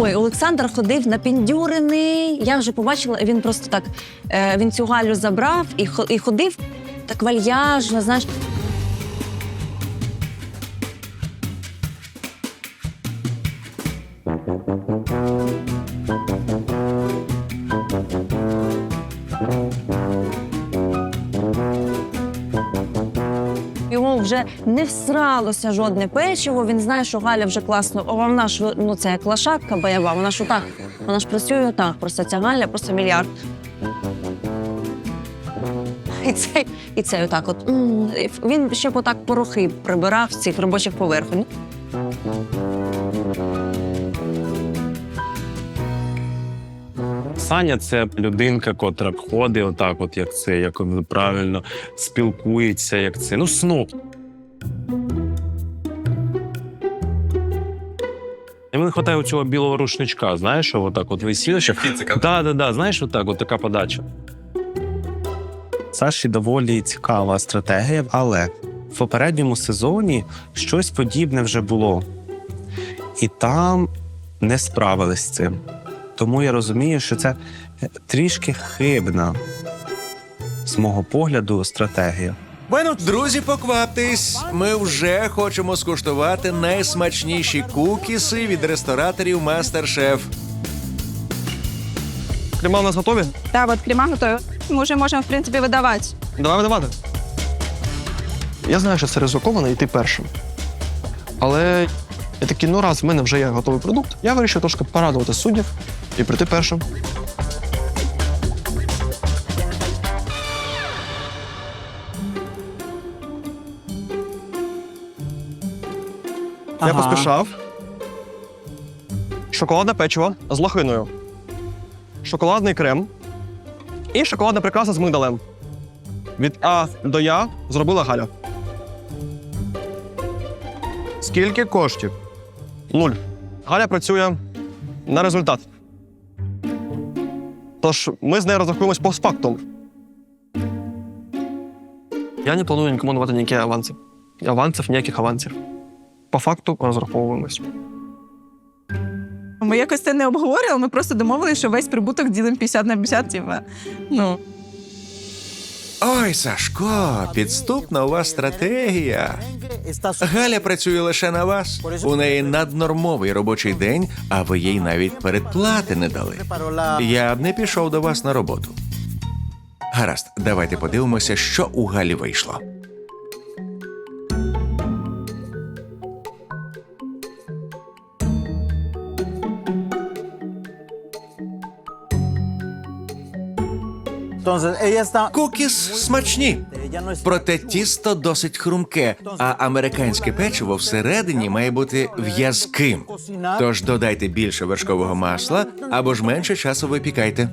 Ой, Олександр ходив на напіндюрений. Я вже побачила, він просто так. Е, він цю Галю забрав і, і ходив так вальяжно, знаєш. Вже не всралося жодне печиво. Він знає, що Галя вже класно. О, вона ж ну це як лошадка бойова. Вона ж отак. Вона ж працює отак. Просто ця Галя просто мільярд. І цей, і цей отак. От він ще отак порохи прибирав з цих робочих поверхонь. Саня це людинка, котра ходить отак, от як це, як правильно спілкується, як це. Ну, сноб. Йому не вистачає цього білого рушничка, знаєш, що отак от висіло. Ще Так, так, так, знаєш, отак, от така подача. Саші доволі цікава стратегія, але в попередньому сезоні щось подібне вже було. І там не справились з цим. Тому я розумію, що це е, трішки хибна, з мого погляду, стратегія. Друзі, покваптесь. Ми вже хочемо скуштувати найсмачніші кукіси від рестораторів Мастер-Шеф. Крема у нас готові? Так, от крема готові. Ми вже можемо, в принципі, видавати. Давай видавати. Я знаю, що це ризиковано йти першим. Але я такий, ну раз в мене вже є готовий продукт, я вирішив трошки порадувати суддів і прийти першим. Я поспішав. Шоколадне печиво з лохиною. Шоколадний крем і шоколадна прикраса з мигдалем. Від А до Я зробила Галя. Скільки коштів? Нуль. Галя працює на результат. Тож ми з нею розрахуємось постфактум. Я не планую нікому давати ніякі аванси. Авансів, ніяких авансів. По факту розраховуємось. Ми якось це не обговорювали, ми просто домовилися, що весь прибуток ділимо 50 на 50, типа. Ну. Ой, Сашко, підступна у вас стратегія. Галя працює лише на вас. У неї наднормовий робочий день, а ви їй навіть передплати не дали. Я б не пішов до вас на роботу. Гаразд, давайте подивимося, що у Галі вийшло. Кукіс смачні. Проте тісто досить хрумке, а американське печиво всередині має бути в'язким. Тож додайте більше вершкового масла або ж менше часу випікайте.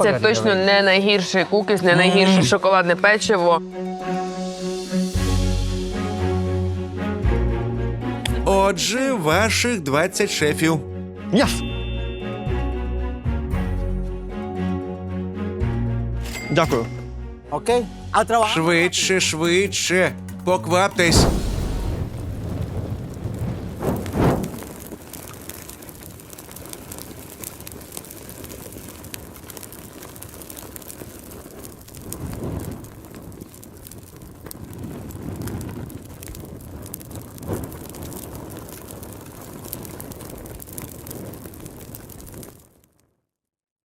Це точно не найгірший кукіс, не найгірше шоколадне печиво. Отже, ваших 20 шефів. Яс! Дякую. Окей? А trabajar. Швидше, швидше. Покваптесь.